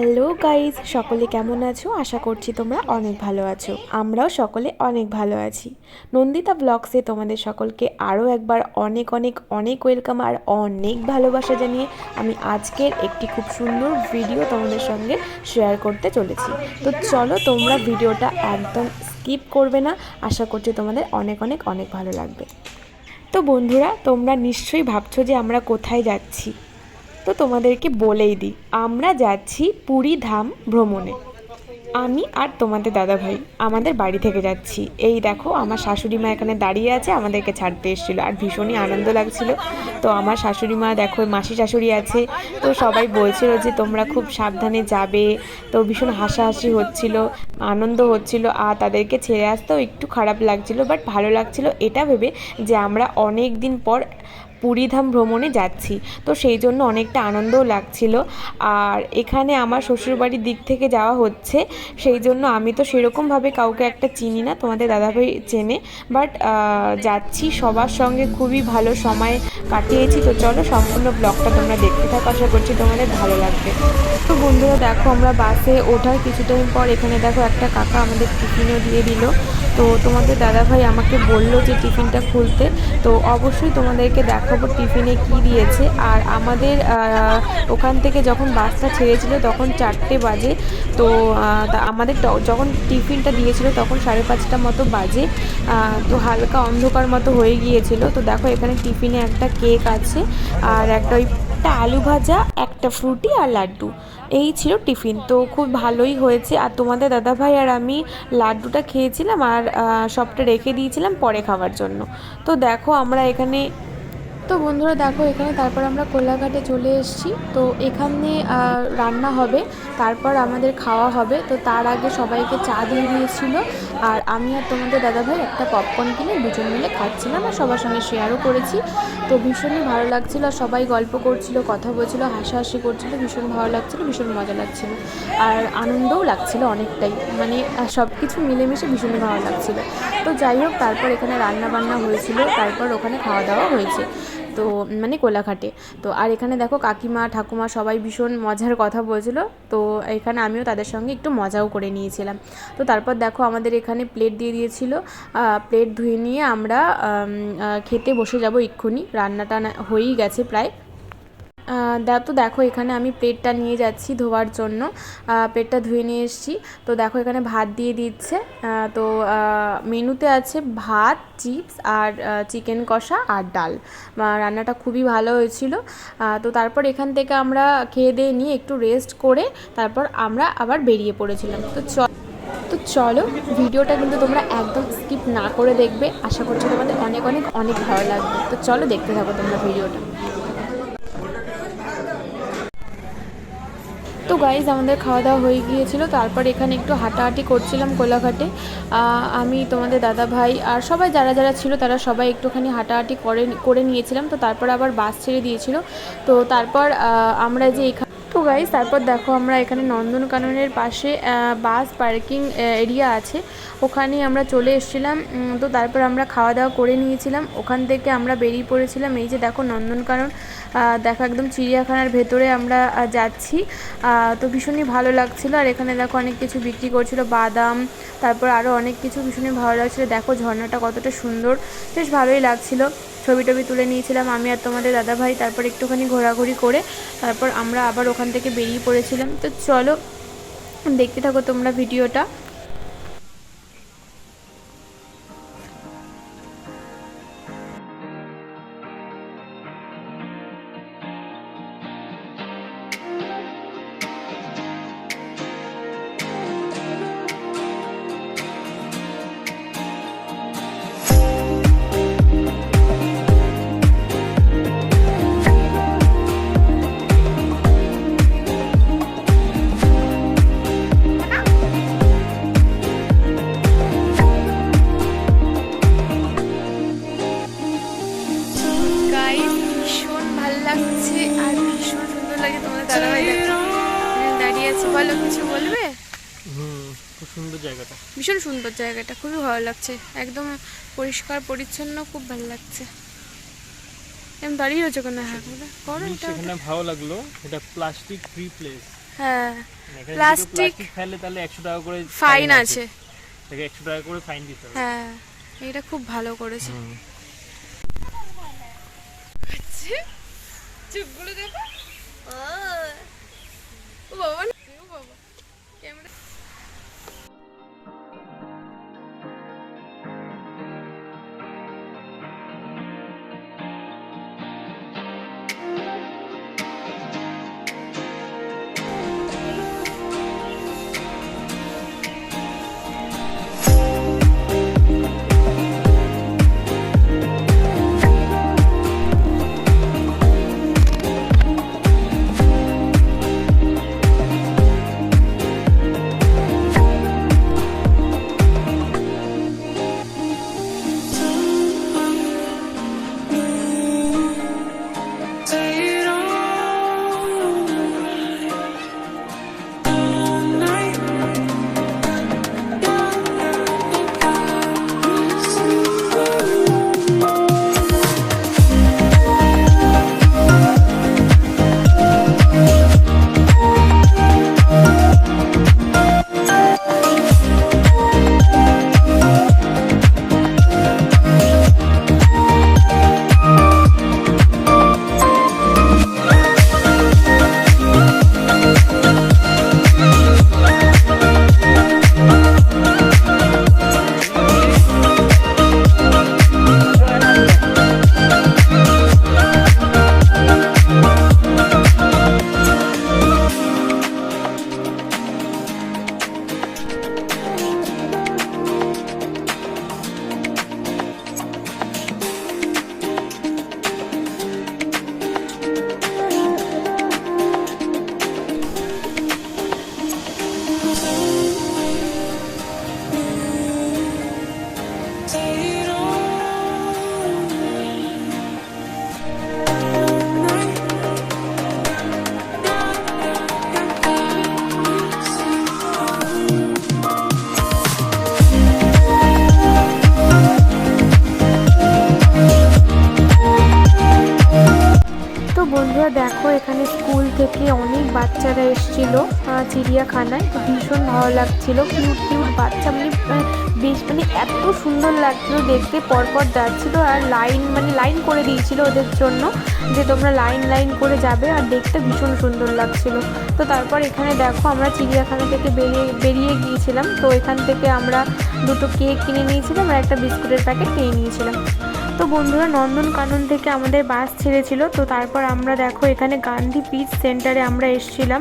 Hello guys সকলে কেমন আছো? আশা করছি তোমরা অনেক ভালো আছো। আমরাও সকলে অনেক ভালো আছি। নন্দিতা ব্লগসে তোমাদের সকলকে আরও একবার অনেক অনেক অনেক ওয়েলকাম আর অনেক ভালোবাসা জানিয়ে আমি আজকের একটি খুব সুন্দর ভিডিও তোমাদের সঙ্গে শেয়ার করতে চলেছি। তো চলো তোমরা ভিডিওটা একদম স্কিপ করবে না। আশা করছি তোমাদের অনেক অনেক অনেক ভালো লাগবে। তো বন্ধুরা, তোমরা নিশ্চয়ই ভাবছ যে আমরা কোথায় যাচ্ছি। তো তোমাদেরকে বলেই দিই, আমরা যাচ্ছি পুরী ধাম ভ্রমণে। আমি আর তোমাদের দাদা ভাই আমাদের বাড়ি থেকে যাচ্ছি। এই দেখো, আমার শাশুড়ি মা এখানে দাঁড়িয়ে আছে, আমাদেরকে ছাড়তে এসেছিল আর ভীষণই আনন্দ লাগছিল। তো আমার শাশুড়ি মা দেখো মাসি শাশুড়ি আছে। তো সবাই বলছিল যে তোমরা খুব সাবধানে যাবে। তো ভীষণ হাসাহাসি হচ্ছিল, আনন্দ হচ্ছিল। আর তাদেরকে ছেড়ে আসতেও একটু খারাপ লাগছিল বাট ভালো লাগছিল। এটা ভেবে যে আমরা অনেক দিন পর পুরীধাম ভ্রমণে যাচ্ছি। তো সেই জন্য অনেকটা আনন্দও লাগছিল। আর এখানে আমার শ্বশুরবাড়ির দিক থেকে যাওয়া হচ্ছে। সেই জন্য আমি তো সেরকমভাবে কাউকে একটা চিনি না, তোমাদের দাদাভাই চেনে। বাট যাচ্ছি সবার সঙ্গে, খুবই ভালো সময় কাটিয়েছি। তো চলো সম্পূর্ণ ব্লগটা তোমরা দেখতে থাকো। আশা করছি তোমাদের ভালো লাগবে। তো বন্ধুরা দেখো, আমরা বাসে ওঠার কিছু টাইম পর এখানে দেখো একটা কাকা আমাদের টিফিনও দিয়ে দিল। তো তোমাদের দাদাভাই আমাকে বলল যে টিফিনটা খুলতে। তো অবশ্যই তোমাদেরকে দেখাবো টিফিনে কি দিয়েছে। আর আমাদের ওখান থেকে যখন বাসটা ছেড়েছিল তখন চারটে বাজে। তো আমাদের যখন টিফিনটা দিয়েছিল তখন সাড়ে পাঁচটা মতো বাজে। তো হালকা অন্ধকার মতো হয়ে গিয়েছিল। তো দেখো এখানে টিফিনে একটা কেক আছে। আর একটা ওই একটা আলু ভাজা, একটা ফ্রুটি আর লাড্ডু। এই ছিল টিফিন। তো খুব ভালোই হয়েছে। আর তোমাদের দাদাভাই আর আমি লাড্ডুটা খেয়েছিলাম আর সবটা রেখে দিয়েছিলাম পরে খাওয়ার জন্য। তো দেখো আমরা এখানে তো বন্ধুরা দেখো, এখানে তারপর আমরা কোলাঘাটে চলে এসেছি। তো এখানে রান্না হবে, তারপর আমাদের খাওয়া হবে। তো তার আগে সবাইকে চা দিয়ে দিয়েছিল। আর আমি আর তোমাদের দাদাভাই একটা পপকর্ন কিনে দুজন মিলে খাচ্ছিলাম আর সবার সঙ্গে শেয়ারও করেছি। তো ভীষণই ভালো লাগছিল আর সবাই গল্প করছিল, কথা বলছিল, হাসাহাসি করছিল, ভীষণ ভালো লাগছিল, ভীষণ মজা লাগছিল। আর আনন্দও লাগছিল অনেকটাই। মানে সব কিছু মিলেমিশে ভীষণই ভালো লাগছিল। তো যাই হোক, তারপর এখানে রান্না বান্না হয়েছিল, তারপর ওখানে খাওয়া দাওয়া হয়েছে। তো মানে কোলাঘাটে। তো, আর এখানে দেখো কাকিমা, ঠাকুমা সবাই ভীষণ মজার কথা বলছিল। তো, এখানে আমিও তাদের সঙ্গে একটু মজাও করে নিয়েছিলাম। তো, তারপর দেখো আমাদের এখানে প্লেট দিয়ে দিয়েছিল। প্লেট ধুয়ে নিয়ে আমরা খেতে বসে যাব এক্ষুনি। রান্নাটা হয়েই গেছে প্রায়। তো দেখো এখানে আমি প্লেটটা নিয়ে যাচ্ছি ধোয়ার জন্য। প্লেটটা ধুয়ে নিয়ে এসেছি। তো দেখো এখানে ভাত দিয়ে দিচ্ছে। তো মেনুতে আছে ভাত, চিপস আর চিকেন কষা আর ডাল। রান্নাটা খুবই ভালো হয়েছিল। তো তারপর এখান থেকে আমরা খেয়ে দিয়ে নিয়ে একটু রেস্ট করে তারপর আমরা আবার বেরিয়ে পড়েছিলাম। তো চ, তো চলো ভিডিওটা কিন্তু তোমরা একদম স্কিপ না করে দেখবে। আশা করছি তোমাদের অনেক অনেক অনেক ভালো লাগবে। তো চলো দেখতে থাকো তোমরা ভিডিওটা। তো গাইজ আমাদের খাওয়া দাওয়া হয়ে গিয়েছিল, তারপর এখানে একটু হাঁটাহাঁটি করছিলাম কোলাঘাটে। আমি, তোমাদের দাদা ভাই আর সবাই যারা যারা ছিল, তারা সবাই একটুখানি হাঁটাহাঁটি করে করে নিয়েছিলাম। তো তারপর আবার বাস ছেড়ে দিয়েছিল। তো তারপর আমরা যে এখানে তো গাইজ তারপর দেখো আমরা এখানে নন্দনকাননের পাশে বাস পার্কিং এরিয়া আছে। ওখানে আমরা চলে এসেছিলাম তো তারপর আমরা খাওয়া দাওয়া করে নিয়েছিলাম। ওখান থেকে আমরা বেরিয়ে পড়েছিলাম। এই যে দেখো নন্দনকানন দেখো একদম চিড়িয়াখানার ভেতরে আমরা যাচ্ছি। তো ভীষণই ভালো লাগছিল। আর এখানে দেখো অনেক কিছু বিক্রি করছিল, বাদাম, তারপর আরও অনেক কিছু ভীষণই ভালো লাগছিল। দেখো ঝর্ণাটা কতটা সুন্দর, বেশ ভালোই লাগছিল। ছবি টবি তুলে নিয়েছিলাম আমি আর তোমাদের দাদাভাই, তারপর একটুখানি ঘোরাঘুরি করে, তারপর আমরা আবার ওখান থেকে বেরিয়ে পড়েছিলাম। তো চলো, দেখতে থাকো তোমরা ভিডিওটা। ভালো লাগছে। একদম পরিষ্কার পরিচ্ছন্ন খুব ভালো লাগছে। এম দাঁড়িয়ে রয়েছে কেন? হ্যাঁ করে এটা। সেখানে ভালো লাগল। এটা প্লাস্টিক ফ্রি প্লেস হ্যাঁ প্লাস্টিক ফেলে তাহলে একশো টাকা করে ফাইন আছে। তাকে একশো টাকা করে ফাইন দিতে হবে। হ্যাঁ এটা খুব ভালো করেছে। চুপগুলো দেখো। ও বাবা এখানে স্কুল থেকে অনেক বাচ্চারা এসেছিল চিড়িয়াখানায়। ভীষণ ভালো লাগছিল। কিউট কিউট বাচ্চা মানে বেশ মানে এত সুন্দর লাগছিল দেখতে, পরপর যাচ্ছিল আর লাইন মানে লাইন করে দিয়েছিল ওদের জন্য যে তোমরা লাইন লাইন করে যাবে আর দেখতে ভীষণ সুন্দর লাগছিল। তো তারপর এখানে দেখো আমরা চিড়িয়াখানা থেকে বেরিয়ে বেরিয়ে গিয়েছিলাম। তো এখান থেকে আমরা দুটো কেক কিনে নিয়েছিলাম আর একটা বিস্কুটের প্যাকেট কিনে নিয়েছিলাম। তো বন্ধুরা নন্দনকানন থেকে আমাদের বাস ছেড়েছিল, তো তারপর আমরা দেখো এখানে গান্ধী পিচ সেন্টারে আমরা এসেছিলাম।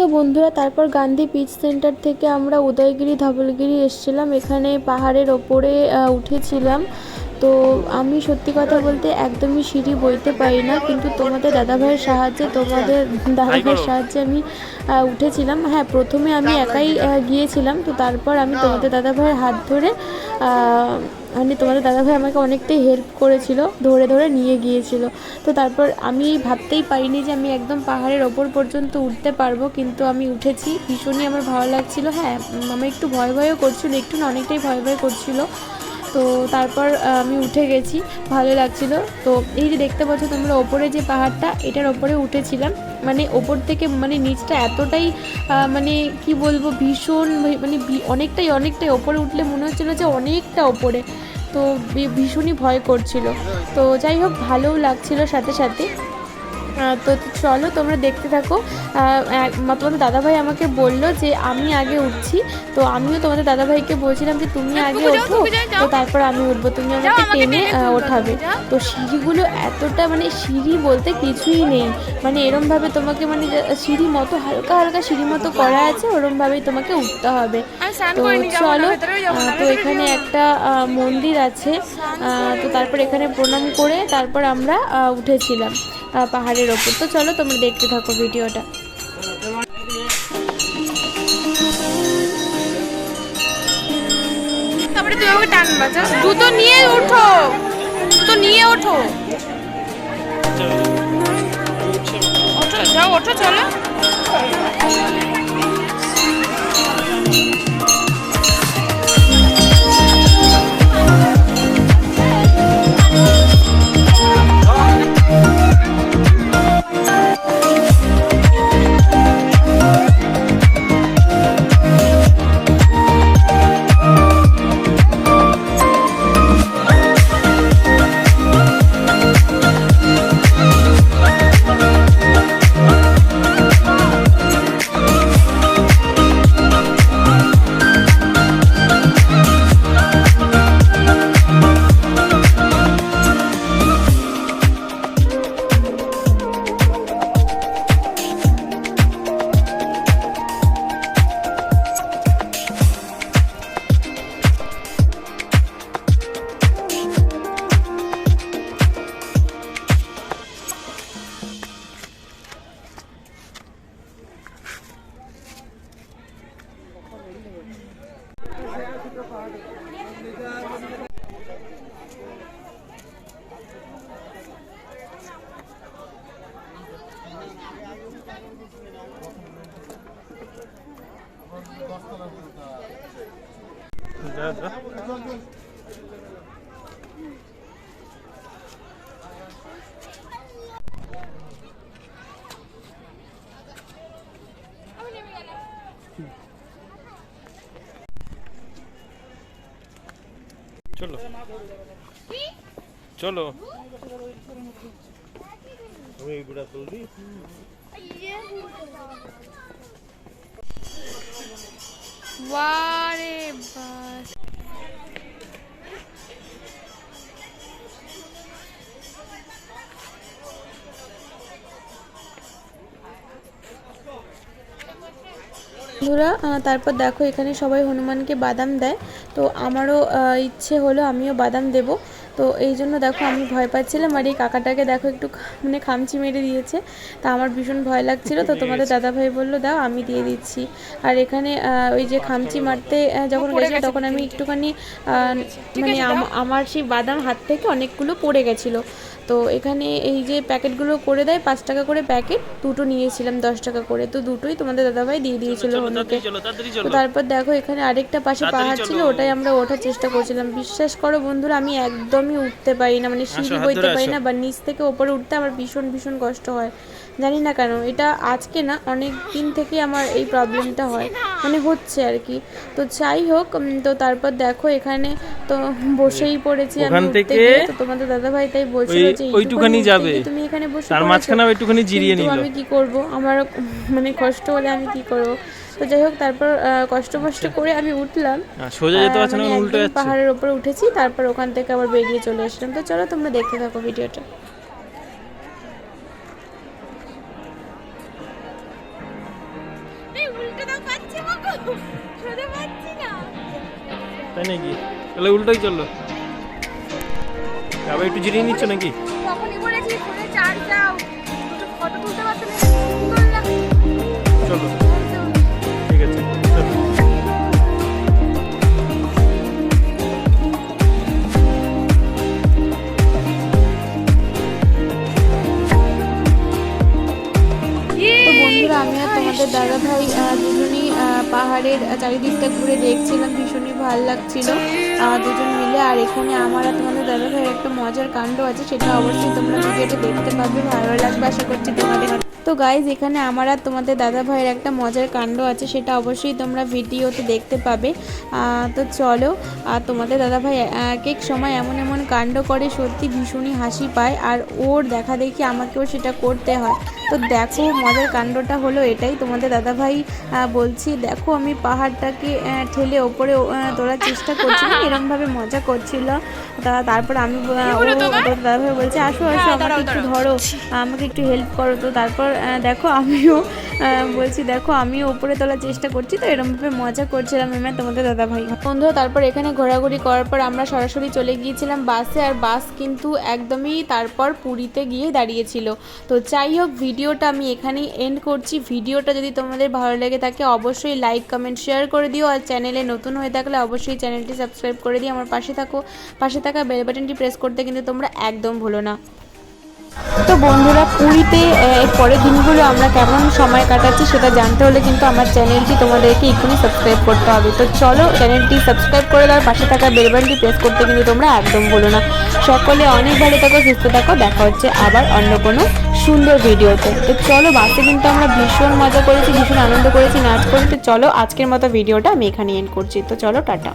তো বন্ধুরা তারপর গান্ধী পিচ সেন্টার থেকে আমরা উদয়গিরি ধবলগিরি এসেছিলাম। এখানে পাহাড়ের ওপরে উঠেছিলাম। তো আমি সত্যি কথা বলতে একদমই সিঁড়ি বইতে পারি না কিন্তু তোমাদের দাদাভাইয়ের সাহায্যে তোমাদের দাদাভাইয়ের সাহায্যে আমি উঠেছিলাম। হ্যাঁ প্রথমে আমি একাই গিয়েছিলাম। তো তারপর আমি তোমাদের দাদাভাইয়ের হাত ধরে মানে তোমাদের দাদাভাই আমাকে অনেকটাই হেল্প করেছিল, ধরে ধরে নিয়ে গিয়েছিল। তো তারপর আমি ভাবতেই পারিনি যে আমি একদম পাহাড়ের ওপর পর্যন্ত উঠতে পারব, কিন্তু আমি উঠেছি। ভীষণই আমার ভালো লাগছিল। হ্যাঁ আমার একটু ভয় ভয়ও করছিল একটু না, অনেকটাই ভয় ভয় করছিল। তো তারপর আমি উঠে গেছি, ভালো লাগছিল। তো এই যে দেখতে পাচ্ছ তোমরা, ওপরে যে পাহাড়টা, এটার ওপরে উঠেছিলাম। মানে ওপর থেকে মানে নিচটা এতটাই মানে কি বলব, ভীষণ মানে অনেকটাই অনেকটাই ওপরে উঠলে মনে হচ্ছিল যে অনেকটা ওপরে। তো ভীষণই ভয় করছিল। তো যাই হোক, ভালোও লাগছিল সাথে সাথে। তো চলো তোমরা দেখতে থাকো। তোমাদের দাদাভাই আমাকে বলল যে আমি আগে উঠছি। তো আমিও তোমাদের দাদাভাইকে বলছিলাম যে তুমি আগে ওঠো তো তারপর আমি উঠবো তুমি আমাকে টেনে ওঠাবে। তো সিঁড়িগুলো এতটা মানে সিঁড়ি বলতে কিছুই নেই। মানে এরমভাবে তোমাকে মানে সিঁড়ি মতো হালকা হালকা সিঁড়ি মতো করা আছে ওরমভাবেই তোমাকে উঠতে হবে। তো চলো তো এখানে একটা মন্দির আছে। আহ, তো তারপর এখানে প্রণাম করে তারপর আমরা উঠেছিলাম। আহ, পাহাড়ের ওপর। তো চলো তোমরা দেখতে থাকো ভিডিওটা। তারপরে তুমি আমাকে টান বাজা জুতো নিয়ে ওঠো। জুতো নিয়ে ওঠো। ওঠো, যাও, ওঠো, চলো। চলো। চলো। তুমি এইগুলা তুলবি বন্ধুরা তারপর দেখো এখানে সবাই হনুমানকে বাদাম দেয়। তো আমারও ইচ্ছে হলো আমিও বাদাম দেব। তো এই জন্য দেখো আমি ভয় পাচ্ছিলাম আর এই কাকাটাকে দেখো একটু মানে খামচি মেরে দিয়েছে। তা আমার ভীষণ ভয় লাগছিল। তো তোমাদের দাদাভাই বলল দাও আমি দিয়ে দিচ্ছি। আর এখানে ওই যে খামচি মারতে যখন গেছে তখন আমি একটুখানি মানে আমার সেই বাদাম হাত থেকে অনেকগুলো পড়ে গেছিল। তো এখানে এই যে প্যাকেটগুলো করে দেয় পাঁচ টাকা করে প্যাকেট দুটো নিয়েছিলাম দশ টাকা করে। তো দুটোই তোমাদের দাদাভাই দিয়ে দিয়েছিল হনুকে তো তারপর দেখো এখানে আরেকটা পাশে পাহাড় ছিল ওটাই আমরা ওঠার চেষ্টা করছিলাম। বিশ্বাস করো বন্ধুরা আমি একদমই উঠতে পারি না মানে সিঁড়ি বইতে পারি না বা নিচ থেকে ওপরে উঠতে আমার ভীষণ ভীষণ কষ্ট হয়। জানি না কেন এটা আজকে না অনেক দিন থেকে আমার এই প্রবলেমটা হয়। মানে হচ্ছে আর কি। তো যাই হোক তো তারপর দেখো এখানে তো বসেই পড়েছি আমি থেকে তো তোমাদের দাদাভাই তাই বলছিল যে ওইটুখানি যাবে। তুমি এখানে বসে তার। মাঝখানে একটুখানি জিরিয়ে নিল। আমি কি করব? আমার মানে কষ্ট হলে আমি কি করব? তো যাই হোক তারপর আহ, কষ্ট মষ্ট করে আমি উঠলাম। সোজা যেতে পারছে না মানে উল্টো যাচ্ছে। পাহাড়ের উপরে উঠেছি। তারপর ওখান থেকে আবার বেরিয়ে চলে এসলাম তো চলো তোমরা দেখতে থাকো ভিডিওটা। তাই নাকি? তাহলে উল্টোই চলল। আবার একটু জিরিয়ে নিচ্ছ নাকি? চলো। ঠিক আছে বন্ধুরা আমি আর তোমাদের দাদা ভাই আহ, দুজনই পাহাড়ের চারিদিকটা ঘুরে দেখছিলাম ভীষণই ভালো লাগছিল। দুজন মিলে। আর এখানে আমার আর তোমাদের দাদা ভাইয়ের একটা মজার কাণ্ড আছে সেটা অবশ্যই তোমরা ভিডিওটা দেখতে পাবে। ভালো লাগবে আশা করছি তোমাদের তো গাইজ এখানে আমার আর তোমাদের দাদা ভাইয়ের একটা মজার কাণ্ড আছে সেটা অবশ্যই তোমরা ভিডিওতে দেখতে পাবে। তো চলো আর তোমাদের দাদা ভাই এক এক সময় এমন এমন কাণ্ড করে সত্যি ভীষণই হাসি পায়। আর ওর দেখা দেখি আমাকেও সেটা করতে হয়। তো দেখো মজার কাণ্ডটা হলো এটাই। তোমাদের দাদাভাই আহ, বলছি দেখো আমি পাহাড়টাকে ঠেলে ওপরে তোলার চেষ্টা করছিলাম এরমভাবে মজা করছিল। তা তারপর আমি দাদাভাই বলছে আসো আসো আমাকে একটু ধরো আমাকে একটু হেল্প করো। তো তারপর দেখো আমিও বলছি দেখো আমিও উপরে তোলার চেষ্টা করছি। তো এরমভাবে মজা করছিলাম এমনি তোমাদের দাদাভাই। বন্ধুরা তারপর এখানে ঘোরাঘুরি করার পর আমরা সরাসরি চলে গিয়েছিলাম বাসে আর বাস কিন্তু একদমই তারপর পুরীতে গিয়ে দাঁড়িয়েছিল। তো যাই হোক ভিডিওটা আমি এখানেই এন্ড করছি। ভিডিওটা যদি তোমাদের ভালো লেগে থাকে অবশ্যই লাইক কমেন্ট শেয়ার করে দিও। আর চ্যানেলে নতুন হয়ে থাকলে অবশ্যই চ্যানেলটি সাবস্ক্রাইব করে দিয়ে আমার পাশে থাকো। পাশে থাকা বেল বাটনটি প্রেস করতে কিন্তু তোমরা একদম ভুলো না। তো বন্ধুরা, পুরীতে এর পরের দিনগুলো আমরা কেমন সময় কাটাচ্ছি সেটা জানতে হলে কিন্তু আমার চ্যানেলটি তোমাদেরকে এক্ষুনি সাবস্ক্রাইব করতে হবে। তো চলো, চ্যানেলটি সাবস্ক্রাইব করে দেওয়ার পাশে থাকা বেলবানটি প্রেস করতে কিন্তু তোমরা একদম বলো না। সকলে অনেক ভালো থাকো, সুস্থ থাকো, দেখা হচ্ছে আবার অন্য কোনো সুন্দর ভিডিওতে। তো চলো, বাসে কিন্তু আমরা ভীষণ মজা করেছি, ভীষণ আনন্দ করেছি নাচ করেছি। তো চলো, আজকের মতো ভিডিওটা আমি এখানে এন্ড করছি। তো চলো, টাটা।